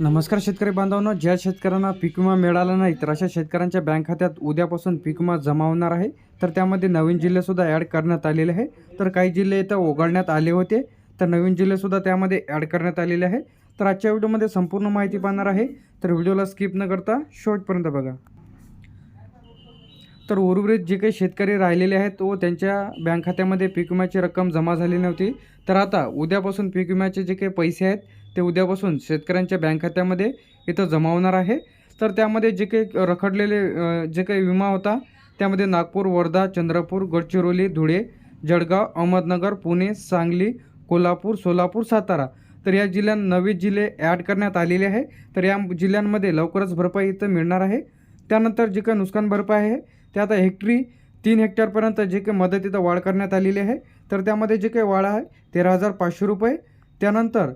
नमस्कार शेतकरी बांधवांनो ज्या शेतकऱ्यांना पीक विमा मिळाला नाही तर अशा शेतकऱ्यांच्या बँक खात्यात उद्यापासून पीक विमा जमा होणार आहे. तर त्यामध्ये नवीन जिल्हेसुद्धा ॲड करण्यात आलेले आहे. तर काही जिल्हे इथं ओघळण्यात आले होते तर नवीन जिल्हेसुद्धा त्यामध्ये ॲड करण्यात आलेले आहे. तर आजच्या व्हिडिओमध्ये संपूर्ण माहिती पाहणार आहे. तर व्हिडिओला स्किप न करता शेवटपर्यंत बघा. तर उर्वरित जे काही शेतकरी राहिलेले आहेत व त्यांच्या बँक खात्यामध्ये पीक विम्याची रक्कम जमा झाली नव्हती. तर आता उद्यापासून पीक विम्याचे जे काही पैसे आहेत ते उद्यापासून शेतकऱ्यांच्या बँक खात्यामध्ये इथं जमा होणार आहे. तर त्यामध्ये जे काही रखडलेले जे काही विमा होता त्यामध्ये नागपूर वर्धा चंद्रपूर गडचिरोली धुळे जळगाव अहमदनगर पुणे सांगली कोल्हापूर सोलापूर सातारा. तर या जिल्ह्यां नवे जिल्हे ॲड करण्यात आलेले आहे. तर या जिल्ह्यांमध्ये लवकरच भरपाई इथं मिळणार आहे. त्यानंतर जे काही नुकसान भरपाई आहे ते आता हेक्टरी तीन हेक्टरपर्यंत जे काही मदत इथं वाढ करण्यात आलेली आहे. तर त्यामध्ये जे काही वाढ आहे तेरा हजार पाचशे रुपये. त्यानंतर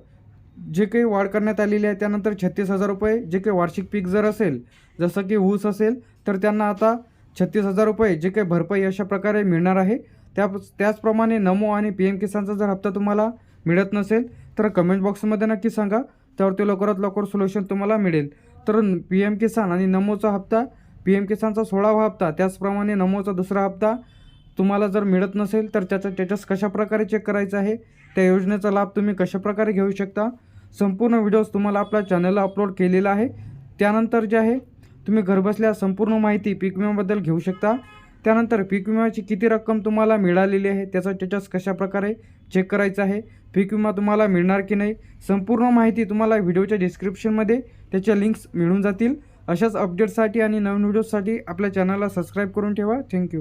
जे काही वाढ करण्यात आलेली आहे त्यानंतर छत्तीस हजार रुपये जे काही वार्षिक पीक जर असेल जसं की ऊस असेल तर त्यांना आता छत्तीस हजार रुपये जे काही भरपाई अशा प्रकारे मिळणार आहे. त्या त्याचप्रमाणे नमो आणि पी एम किसानचा जर हप्ता तुम्हाला मिळत नसेल तर कमेंट बॉक्समध्ये नक्की सांगा. त्यावरती लवकरात लवकर सोल्युशन तुम्हाला मिळेल. तर पी एम किसान आणि नमोचा हप्ता पी एम किसानचा सोळावा हप्ता त्याचप्रमाणे नमोचा दुसरा हप्ता तुम्हाला जर मिळत नसेल तर त्याचा स्टेटस कशाप्रकारे चेक करायचा आहे? त्या योजनेचा लाभ तुम्ही कशाप्रकारे घेऊ शकता? संपूर्ण व्हिडिओज तुम्हाला आपल्या चॅनलला अपलोड केलेला आहे. त्यानंतर जे आहे तुम्ही घरबसल्या संपूर्ण माहिती पीक विम्याबद्दल घेऊ शकता. त्यानंतर पीक विम्याची किती रक्कम तुम्हाला मिळालेली आहे? त्याचा स्टेटस कशाप्रकारे चेक करायचा आहे? पीक विमा तुम्हाला मिळणार की नाही? संपूर्ण माहिती तुम्हाला व्हिडिओच्या डिस्क्रिप्शनमध्ये त्याच्या लिंक्स मिळून जातील. अशाच अपडेट्ससाठी आणि नवीन व्हिडिओसाठी आपल्या चॅनलला सबस्क्राईब करून ठेवा. थँक्यू